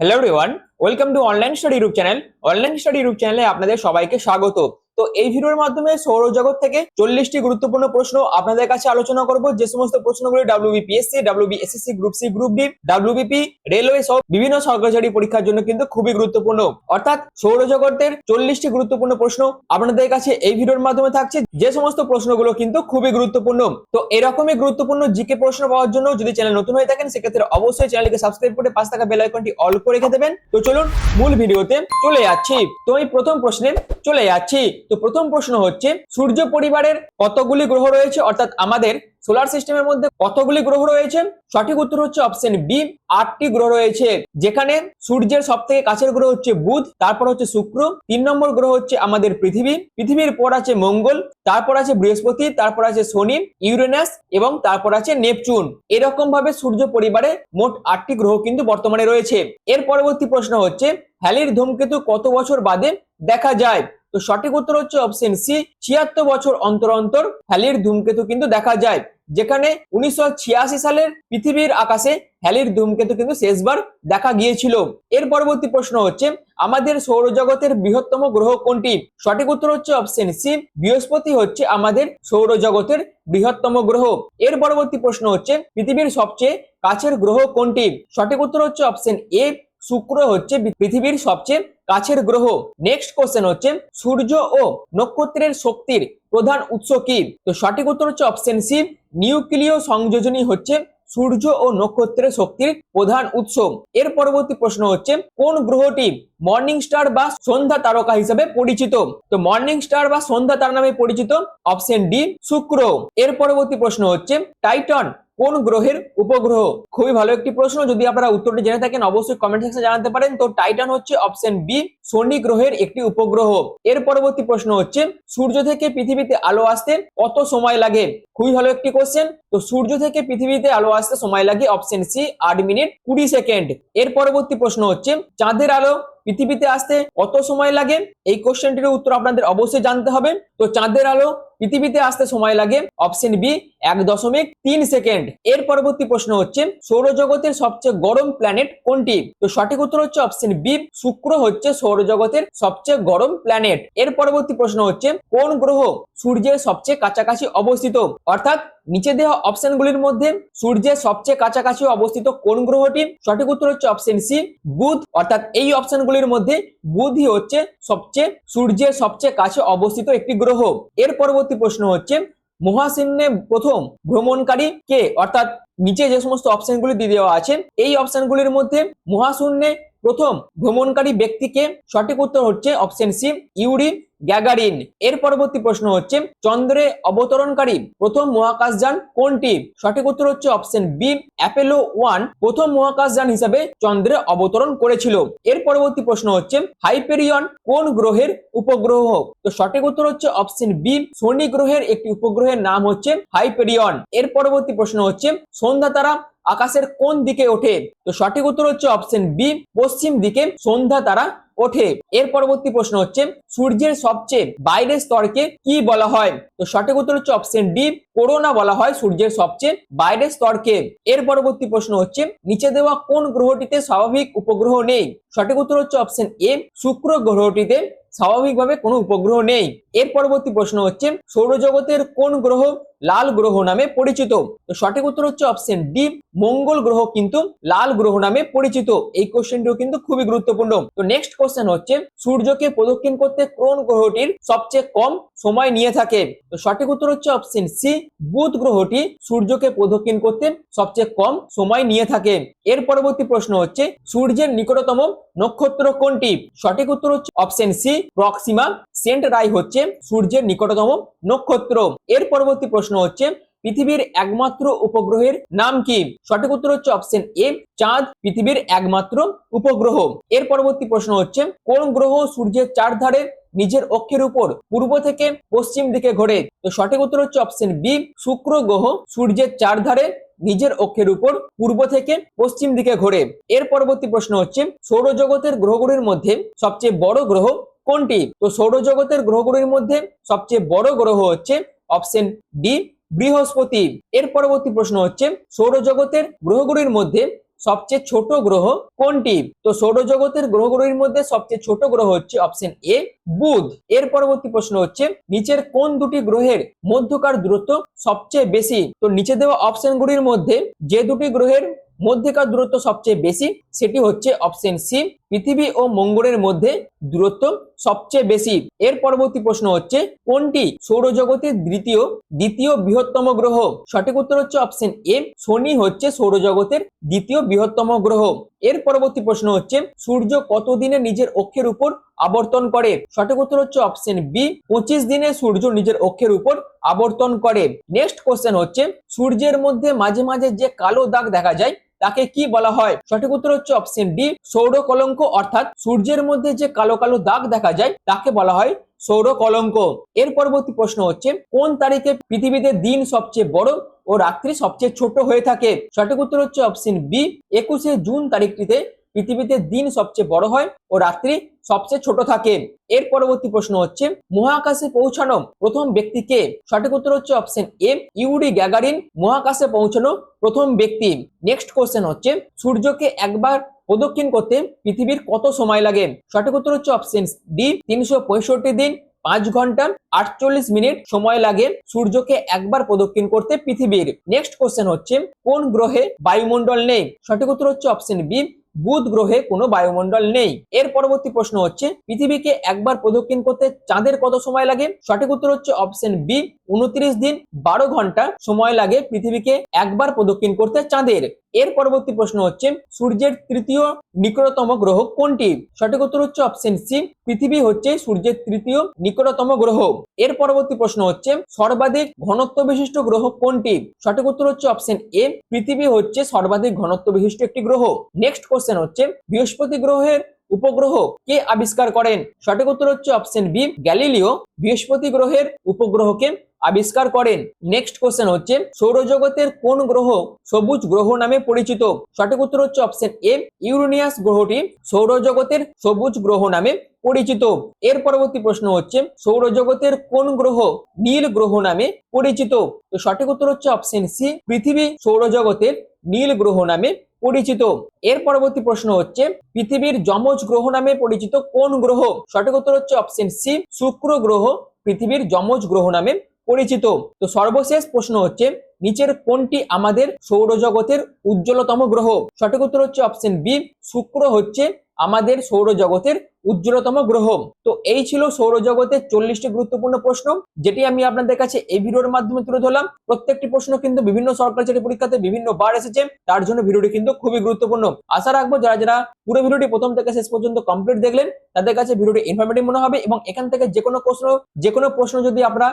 Hello everyone welcome to online study YouTube channel online study YouTube চ্যানেলে আপনাদের সবাইকে স্বাগত। তো এই ভিডিওর মাধ্যমে সৌরজগৎ থেকে চল্লিশটি গুরুত্বপূর্ণ প্রশ্ন আপনাদের কাছে আলোচনা করব। যে সমস্ত প্রশ্নগুলি WBPSC WBSSC group C group D WBP railway সহ বিভিন্ন সরকারি পরীক্ষার জন্য কিন্তু খুবই গুরুত্বপূর্ণ। অর্থাৎ সৌরজগতের চল্লিশটি গুরুত্বপূর্ণ প্রশ্ন আপনাদের কাছে এই ভিডিওর মাধ্যমে থাকছে। যে সমস্ত প্রশ্নগুলো কিন্তু খুবই গুরুত্বপূর্ণ। তো এরকমই গুরুত্বপূর্ণ জিকে প্রশ্ন পাওয়ার জন্য যদি চ্যানেল নতুন হয়ে থাকেন, সেক্ষেত্রে অবশ্যই চ্যানেলকে সাবস্ক্রাইব করে পাঁচ টাকা বেল আইকনটি অল করে রেখে দেবেন। তো চলুন মূল ভিডিওতে চলে যাচ্ছি। তো এই প্রথম প্রশ্নে চলে যাচ্ছি। তো প্রথম প্রশ্ন হচ্ছে, সূর্য পরিবারের কতগুলি গ্রহ রয়েছে? অর্থাৎ আমাদের সোলার সিস্টেমের মধ্যে কতগুলি গ্রহ রয়েছে? সঠিক উত্তর হচ্ছে অপশন বি আটটি গ্রহ রয়েছে। যেখানে সূর্যের সব থেকে কাছের গ্রহ হচ্ছে বুধ, তারপর হচ্ছে শুক্র, তিন নম্বর গ্রহ হচ্ছে আমাদের পৃথিবী। পৃথিবীর পর আছে মঙ্গল, তারপর আছে বৃহস্পতি, তারপর আছে শনি, ইউরেনাস এবং তারপর আছে নেপচুন। এরকম ভাবে সূর্য পরিবারে মোট আটটি গ্রহ কিন্তু বর্তমানে রয়েছে। এর পরবর্তী প্রশ্ন হচ্ছে, হ্যালির ধূমকেতু কত বছর বাদে দেখা যায়? তো সঠিক উত্তর হচ্ছে অপশন সি ছিয়াত্তর বছর অন্তর অন্তর হ্যালির ধূমকেতু কিন্তু দেখা যায়। যেখানে উনিশশো ছিয়াশি সালের পৃথিবীর আকাশে হ্যালির ধূমকেতু কিন্তু শেষবার দেখা গিয়েছিল। এর পরবর্তী প্রশ্ন হচ্ছে, আমাদের সৌরজগতের বৃহত্তম গ্রহ কোনটি? সঠিক উত্তর হচ্ছে অপশন সি বৃহস্পতি হচ্ছে আমাদের সৌরজগতের বৃহত্তম গ্রহ। এর পরবর্তী প্রশ্ন হচ্ছে, পৃথিবীর সবচেয়ে কাছের গ্রহ কোনটি? সঠিক উত্তর হচ্ছে অপশন এ শুক্র হচ্ছে পৃথিবীর সবচেয়ে কাছের গ্রহ। নেক্সট কোশ্চেন হচ্ছে, সূর্য ও নক্ষত্রের শক্তির প্রধান উৎস কি? তো সঠিক উত্তর হচ্ছে অপশন সি নিউক্লিয় সংযোজনী হচ্ছে সূর্য ও নক্ষত্রের শক্তির প্রধান উৎস। এর পরবর্তী প্রশ্ন হচ্ছে, কোন গ্রহটি মর্নিং স্টার বা সন্ধ্যা তারকা হিসেবে পরিচিত? তো মর্নিং স্টার বা সন্ধ্যা তার নামে পরিচিত অপশন ডি শুক্র। এর পরবর্তী প্রশ্ন হচ্ছে টাইটন কোন গ্রহের উপগ্রহ? খুবই ভালো একটি প্রশ্ন। যদি আপনারা উত্তরটি জেনে থাকেন, অবশ্যই কমেন্ট সেকশনে জানাতে পারেন। তো টাইটান হচ্ছে অপশন বি শনি গ্রহের একটি উপগ্রহ। এর পরবর্তী প্রশ্ন হচ্ছে, সূর্য থেকে পৃথিবীতে আলো আসতে কত সময় লাগে? খুবই ভালো একটি কোশ্চেন তো সূর্য থেকে পৃথিবীতে আলো আসতে সময় লাগে অপশন সি আট মিনিট কুড়ি সেকেন্ড। এর পরবর্তী প্রশ্ন হচ্ছে, চাঁদের আলো পৃথিবীতে আসতে কত সময় লাগে? এই কোশ্চেনটির উত্তর আপনাদের অবশ্যই জানতে হবে। তো চাঁদের আলো পৃথিবীতে আসতে সময় লাগে অপশন বি, এক দশমিক তিন সেকেন্ড। এর পরবর্তী প্রশ্ন হচ্ছে, সৌরজগতের সবচেয়ে গরম প্ল্যানেট কোনটি? তো সঠিক উত্তর হচ্ছে অপশন বি, শুক্র হচ্ছে সৌরজগতের সবচেয়ে গরম প্ল্যানেট এর পরবর্তী প্রশ্ন হচ্ছে, কোন গ্রহ সূর্যের সবচেয়ে কাছাকাছি অবস্থিত? অর্থাৎ নিচে দেওয়া অপশনগুলির মধ্যে সূর্যের সবচেয়ে কাছাকাছি অবস্থিত কোন গ্রহটি? সঠিক উত্তর হচ্ছে অপশন সি, বুধ। অর্থাৎ এই অপশনগুলির মধ্যে বুধই হচ্ছে সবচেয়ে সূর্যের সবচেয়ে কাছে অবস্থিত একটি গ্রহ। এর পরবর্তী প্রশ্ন হচ্ছে মহাশূন্যে প্রথম ভ্রমণকারী কে? অর্থাৎ নিচে যে সমস্ত অপশনগুলি দিয়ে দেওয়া আছে, এই অপশনগুলির মধ্যে মহাশূন্যে প্রথম ভ্রমণকারী ব্যক্তিকে সঠিক উত্তর হচ্ছে অপশন সি ইউরি গ্যাগারিন। এর পরবর্তী প্রশ্ন হচ্ছে, চন্দ্রে অবতরণকারী প্রথম মহাকাশযান কোনটি? সঠিক উত্তর হচ্ছে অপশন বি, অ্যাপেলো ওয়ান। প্রথম মহাকাশযান হিসাবে চন্দ্রে অবতরণ করেছিল। এর পরবর্তী প্রশ্ন হচ্ছে, হাইপেরিয়ন কোন গ্রহের উপগ্রহ? তো সঠিক উত্তর হচ্ছে অপশন বি, শনি গ্রহের একটি উপগ্রহের নাম হচ্ছে হাইপেরিয়ন। এর পরবর্তী প্রশ্ন হচ্ছে, সন্ধ্যা তারা আকাশের কোন দিকে ওঠে? তো সঠিক উত্তর হচ্ছে অপশন বি, পশ্চিম দিকে সন্ধ্যা তারা ওঠে। এর পরবর্তী প্রশ্ন হচ্ছে, সূর্যের সবচেয়ে বাইরের স্তরকে কি বলা হয়? তো সঠিক উত্তর হচ্ছে অপশন ডি করোনা বলা হয় সূর্যের সবচেয়ে বাইরের স্তরকে। এর পরবর্তী প্রশ্ন হচ্ছে, নিচে দেওয়া কোন গ্রহটিতে স্বাভাবিক উপগ্রহ নেই? সঠিক উত্তর হচ্ছে অপশন এ শুক্র গ্রহটিতে স্বাভাবিকভাবে কোনো উপগ্রহ নেই। এর পরবর্তী প্রশ্ন হচ্ছে, সৌরজগতের কোন গ্রহ লাল গ্রহ নামে পরিচিত। তো সঠিক উত্তর হচ্ছে অপশন ডি মঙ্গল গ্রহ কিন্তু লাল গ্রহ নামে পরিচিত। এই কোশ্চেনটিও কিন্তু খুবই গুরুত্বপূর্ণ। তো নেক্সট কোশ্চেন হচ্ছে, সূর্যকে প্রদক্ষিণ করতে কোন গ্রহটির সবচেয়ে কম সময় নিয়ে থাকে? তো সঠিক উত্তর হচ্ছে অপশন সি বুধ গ্রহটি সূর্যকে প্রদক্ষিণ করতে সবচেয়ে কম সময় নিয়ে থাকে। এর পরবর্তী প্রশ্ন হচ্ছে, সূর্যের নিকটতম নক্ষত্র কোনটি? সঠিক উত্তর হচ্ছে option C Proxima. Centauri হচ্ছে সূর্যের নিকটতম নক্ষত্র। এর পরবর্তী প্রশ্ন হচ্ছে, পৃথিবীর একমাত্র উপগ্রহের নাম কি? সঠিক উত্তর হচ্ছে অপশন এ, চাঁদ, পৃথিবীর একমাত্র উপগ্রহ। এর পরবর্তী প্রশ্ন হচ্ছে, কোন গ্রহ সূর্যের চারধারে নিজের অক্ষের উপর পূর্ব থেকে পশ্চিম দিকে ঘোরে? তো সঠিক উত্তর হচ্ছে অপশন বি, শুক্র গ্রহ সূর্যের চারধারে নিজের অক্ষের উপর পূর্ব থেকে পশ্চিম দিকে ঘোরে। এর পরবর্তী প্রশ্ন হচ্ছে, সৌরজগতের গ্রহগুলির মধ্যে সবচেয়ে বড় গ্রহ কোনটি? তো সৌরজগতের গ্রহগুলির মধ্যে সবচেয়ে বড় গ্রহ হচ্ছে অপশন ডি, বৃহস্পতি। এর পরবর্তী প্রশ্ন হচ্ছে, সৌরজগতের গ্রহগুলির মধ্যে সবচেয়ে ছোট গ্রহ কোনটি? তো সৌরজগতের গ্রহগুলির মধ্যে সবচেয়ে ছোট গ্রহ হচ্ছে অপশন এ, বুধ। এর পরবর্তী প্রশ্ন হচ্ছে, নিচের কোন দুটি গ্রহের মধ্যকার দূরত্ব সবচেয়ে বেশি? তো নিচে দেওয়া অপশনগুলির মধ্যে যে দুটি গ্রহের মধ্যেকার দূরত্ব সবচেয়ে বেশি, সেটি হচ্ছে অপশন সি পৃথিবী ও মঙ্গলের মধ্যে দূরত্ব সবচেয়ে বেশি। এর পরবর্তী প্রশ্ন হচ্ছে, কোনটি সৌরজগতের দ্বিতীয় দ্বিতীয় বৃহত্তম গ্রহ? সঠিক উত্তর হচ্ছে অপশন এ। শনি হচ্ছে সৌরজগতের দ্বিতীয় বৃহত্তম গ্রহ। এর পরবর্তী প্রশ্ন হচ্ছে, সূর্য কতদিনে নিজের অক্ষের উপর আবর্তন করে? সঠিক উত্তর হচ্ছে অপশন বি, পঁচিশ দিনে সূর্য নিজের অক্ষের উপর আবর্তন করে। নেক্সট কোশ্চেন হচ্ছে, সূর্যের মধ্যে মাঝে মাঝে যে কালো দাগ দেখা যায় তাকে কি বলা হয়? সঠিক উত্তর হচ্ছে অপশন ডি সৌর কলঙ্ক অর্থাৎ সূর্যের মধ্যে যে কালো কালো দাগ দেখা যায়, তাকে বলা হয় সৌর কলঙ্ক এর পরবর্তী প্রশ্ন হচ্ছে, কোন তারিখে পৃথিবীতে দিন সবচেয়ে বড় ও রাত্রি সবচেয়ে ছোট হয়ে থাকে? সঠিক উত্তর হচ্ছে অপশন বি একুশে জুন তারিখটিতে পৃথিবীতে দিন সবচেয়ে বড় হয় ও রাত্রি সবচেয়ে ছোট থাকে। এর পরবর্তী প্রশ্ন হচ্ছে, মহাকাশে পৌঁছানো প্রথম ব্যক্তি কে সঠিক উত্তর হচ্ছে অপশন এ ইউরি গ্যাগারিন। মহাকাশে পৌঁছানো প্রথম ব্যক্তি। নেক্সট কোশ্চেন হচ্ছে, সূর্যকে একবার প্রদক্ষিণ করতে পৃথিবীর কত সময় লাগে? সঠিক উত্তর হচ্ছে অপশন ডি তিনশো পঁয়ষট্টি দিন, পাঁচ ঘণ্টা, আটচল্লিশ মিনিট সময় লাগে সূর্যকে একবার প্রদক্ষিণ করতে পৃথিবীর। নেক্সট কোশ্চেন হচ্ছে, কোন গ্রহে বায়ুমণ্ডল নেই? সঠিক উত্তর হচ্ছে অপশন বি বুধ গ্রহে কোনো বায়ুমণ্ডল নেই। এর পরবর্তী প্রশ্ন হচ্ছে, পৃথিবীকে একবার প্রদক্ষিণ করতে চাঁদের কত সময় লাগে? সঠিক উত্তর হচ্ছে অপশন বি, উনত্রিশ দিন, বারো ঘণ্টা সময় লাগে পৃথিবীকে একবার প্রদক্ষিণ করতে চাঁদের। এর পরবর্তী প্রশ্ন হচ্ছে, সূর্যের তৃতীয় নিকটতম গ্রহ কোনটি? সঠিক উত্তর হচ্ছে অপশন সি, পৃথিবী হচ্ছে সূর্যের তৃতীয় নিকটতম গ্রহ। এর পরবর্তী প্রশ্ন হচ্ছে, সর্বাধিক ঘনত্ব বিশিষ্ট গ্রহ কোনটি? সঠিক উত্তর হচ্ছে অপশন এ, পৃথিবী হচ্ছে সর্বাধিক ঘনত্ব বিশিষ্ট একটি গ্রহ। নেক্সট কোশ্চেন হচ্ছে, বৃহস্পতি গ্রহের উপগ্রহ কে আবিষ্কার করেন? সঠিক উত্তর হচ্ছে অপশন বি, গ্যালিলিও। বৃহস্পতি গ্রহের উপগ্রহকে আবিষ্কার করেন? নেক্সট কোশ্চেন হচ্ছে, সৌরজগতের কোন গ্রহ সবুজ গ্রহ নামে পরিচিত? সঠিক উত্তর হচ্ছে অপশন এ ইউরেনিয়াস গ্রহটি সৌরজগতের সবুজ গ্রহ নামে পরিচিত। এর পরবর্তী প্রশ্ন হচ্ছে, সৌরজগতের কোন গ্রহ নীল গ্রহ নামে পরিচিত? তো সঠিক উত্তর হচ্ছে অপশন সি, পৃথিবী সৌরজগতের নীল গ্রহ নামে পরিচিত। এর পরবর্তী প্রশ্ন হচ্ছে, পৃথিবীর যমজ গ্রহ নামে পরিচিত কোন গ্রহ? সঠিক উত্তর হচ্ছে অপশন সি শুক্র গ্রহ, পৃথিবীর যমজ গ্রহ নামে পরিচিত। তো সর্বশেষ প্রশ্ন হচ্ছে, নিচের কোনটি আমাদের সৌরজগতের উজ্জ্বলতম গ্রহ? সঠিক উত্তর হচ্ছে অপশন বি শুক্র হচ্ছে আমাদের সৌরজগতের উজ্জ্বলতম গ্রহ তো এই ছিল সৌরজগতের চল্লিশটি গুরুত্বপূর্ণ প্রশ্ন, যেটি আমি আপনাদের কাছে এই ভিডিওর মাধ্যমে তুলে ধরলাম। প্রত্যেকটি প্রশ্ন কিন্তু বিভিন্ন সরকারি চাকরি পরীক্ষাতে বিভিন্ন বার এসেছে, তার জন্য ভিডিওটি কিন্তু খুবই গুরুত্বপূর্ণ। আশা রাখব যারা যারা পুরো ভিডিওটি প্রথম থেকে শেষ পর্যন্ত কমপ্লিট দেখলেন, তাদের কাছে ভিডিওটি ইনফরমেটিভ মনে হবে এবং এখান থেকে যে কোনো প্রশ্ন যে কোনো প্রশ্ন যদি আপনারা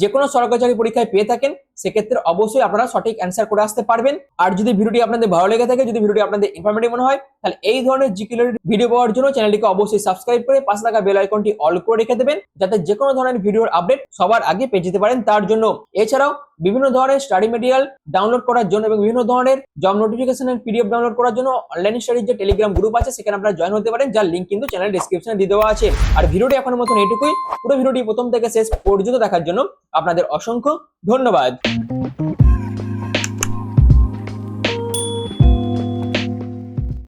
যে কোনো সরকারি চাকরি পরীক্ষায় পেয়ে থাকেন সেক্ষেত্রে অবশ্যই আপনারা সঠিক অ্যান্সার করে আসতে পারবেন। আর যদি ভিডিওটি আপনাদের ভালো লেগে থাকে, যদি ভিডিওটি আপনাদের ইনফরমেটিভ মনে হয়, তাহলে এই ধরনের জিকিলের ভিডিও পাওয়ার জন্য চ্যানেলটিকে অবশ্যই সাবস্ক্রাইব করে পাশে থাকা বেল আইকনটি অল করে রেখে দেবেন, যাতে যে কোনো ধরনের ভিডিওর আপডেট সবার আগে পেয়ে যেতে পারেন তার জন্য। এছাড়াও বিভিন্ন ধরনের স্টাডি মেটেরিয়াল ডাউনলোড করার জন্য এবং বিভিন্ন ধরনের জব নোটিফিকেশনের পিডিএফ ডাউনলোড করার জন্য অনলাইন স্টাডির যে টেলিগ্রাম গ্রুপ আছে, সেখানে আপনারা জয়েন হতে পারেন, যার লিঙ্ক কিন্তু চ্যানেল ডিসক্রিপশনে দিয়ে দেওয়া আছে। আর ভিডিওটি এখনের মতন এটুকুই, পুরো ভিডিওটি প্রথম থেকে শেষ পর্যন্ত দেখার জন্য আপনাদের অসংখ্য ধন্যবাদ।